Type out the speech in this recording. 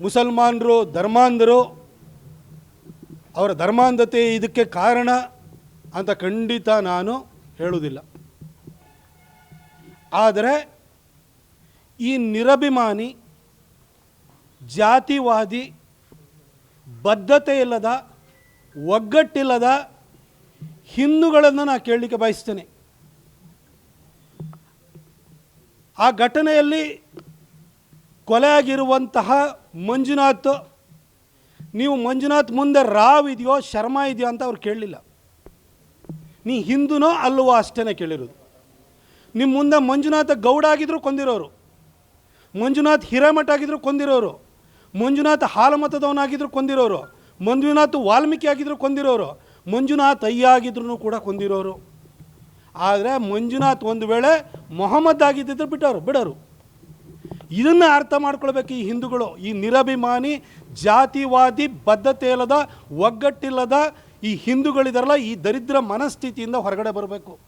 ಮುಸಲ್ಮಾನರು, ಧರ್ಮಾಂಧರು, ಅವರ ಧರ್ಮಾಂಧತೆ ಇದಕ್ಕೆ ಕಾರಣ ಅಂತ ಖಂಡಿತ ನಾನು ಹೇಳುವುದಿಲ್ಲ. ಆದರೆ ಈ ನಿರಭಿಮಾನಿ, ಜಾತಿವಾದಿ ಬದ್ಧತೆ ಇಲ್ಲದ ಒಗ್ಗಟ್ಟಿಲ್ಲದ ಹಿಂದೂಗಳನ್ನು ನಾನು ಕೇಳಲಿಕ್ಕೆ ಬಯಸ್ತೇನೆ. ಆ ಘಟನೆಯಲ್ಲಿ ಕೊಲೆ ಆಗಿರುವಂತಹ ಮಂಜುನಾಥ್, ನೀವು ಮಂಜುನಾಥ್ ಮುಂದೆ ರಾವ್ ಇದೆಯೋ, ಶರ್ಮಾ ಇದೆಯೋ ಅಂತ ಅವ್ರು ಕೇಳಲಿಲ್ಲ. ನೀ ಹಿಂದೂನೋ ಅಲ್ಲವೋ ಅಷ್ಟೇ ಕೇಳಿರೋದು. ನಿಮ್ಮ ಮುಂದೆ ಮಂಜುನಾಥ ಗೌಡ ಆಗಿದ್ರು ಕೊಂದಿರೋರು. ಮಂಜುನಾಥ್ ಹಿರೇಮಠ ಆಗಿದ್ರು ಕೊಂದಿರೋರು. ಮಂಜುನಾಥ್ ಹಾಲಮತದವನಾಗಿದ್ರು ಕೊಂದಿರೋರು. ಮಂಜುನಾಥ್ ವಾಲ್ಮೀಕಿ ಆಗಿದ್ರು ಕೊಂದಿರೋರು. ಮಂಜುನಾಥ್ ಅಯ್ಯ ಆಗಿದ್ರು ಕೂಡ ಕೊಂದಿರೋರು. ಆದರೆ ಮಂಜುನಾಥ್ ಒಂದು ವೇಳೆ ಮೊಹಮ್ಮದ್ ಆಗಿದ್ದಿದ್ರು ಬಿಟ್ಟವರು, ಬಿಡೋರು. ಇದನ್ನು ಅರ್ಥ ಮಾಡ್ಕೊಳ್ಬೇಕು ಈ ಹಿಂದೂಗಳು. ಈ ನಿರಭಿಮಾನಿ, ಜಾತಿವಾದಿ, ಬದ್ಧತೆ ಇಲ್ಲದ, ಒಗ್ಗಟ್ಟಿಲ್ಲದ ಈ ಹಿಂದೂಗಳಿದಾರಲ್ಲ, ಈ ದರಿದ್ರ ಮನಸ್ಥಿತಿಯಿಂದ ಹೊರಗಡೆ ಬರಬೇಕು.